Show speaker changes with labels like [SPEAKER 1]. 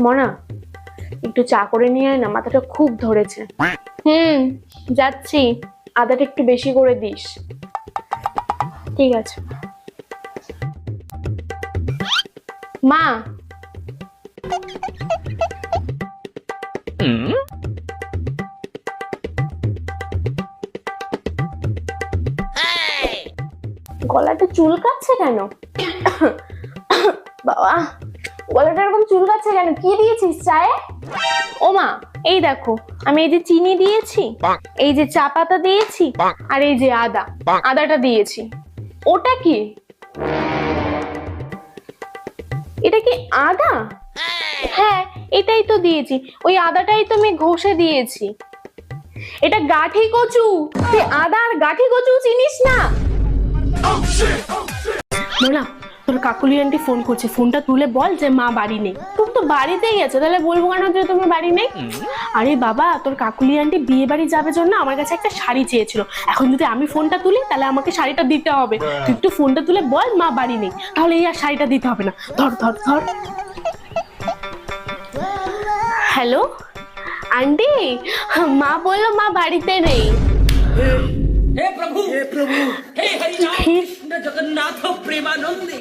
[SPEAKER 1] মনা একটু চা করে নিয়ে আয় না মাথাটা খুব ধরেছে। হুম যাচ্ছি। আদাটা একটু বেশি করে দিস। ঠিক আছে। মা! গলাটা চুলকাচ্ছে কেন? বাবা! গলাটা এরকম চুলকাচ্ছে কেন? কি দিয়েছিস চায়ে? ও মা এই দেখো আমি এই যে চিনি দিয়েছি এই যে চা পাতা দিয়েছি আর এই যে আদা আদাটা দিয়েছি। ওটা কি? এটা কি আদা? হ্যাঁ এটাই তো দিয়েছি ওই আদাটাই তো আমি ঘষে দিয়েছি। এটা গাঠি কচু তুই আদা আর গাঠি কচু চিনিস না? মোনা তোর কাকুলি আন্টি ফোন করছে। ফোনটা তুলে বল যে মা বাড়ি নেই। তোর তো বাড়িতেই আছে তাহলে বলব কেন যে তোমার বাড়ি নেই? আরে বাবা তোর কাকুলি আন্টি বিয়ে বাড়ি যাবে জন্য আমার কাছে একটা শাড়ি চেয়েছিল। এখন যদি আমি ফোনটা তুলি তাহলে আমাকে শাড়িটা দিতে হবে। তুই একটু ফোনটা তুলে বল মা বাড়ি নেই। তাহলে এই আর শাড়িটা দিতে হবে না। ধর ধর ধর। হ্যালো আন্টি মা বলল মা বাড়িতে নেই।
[SPEAKER 2] জগন্নাথ প্রেমানন্দে।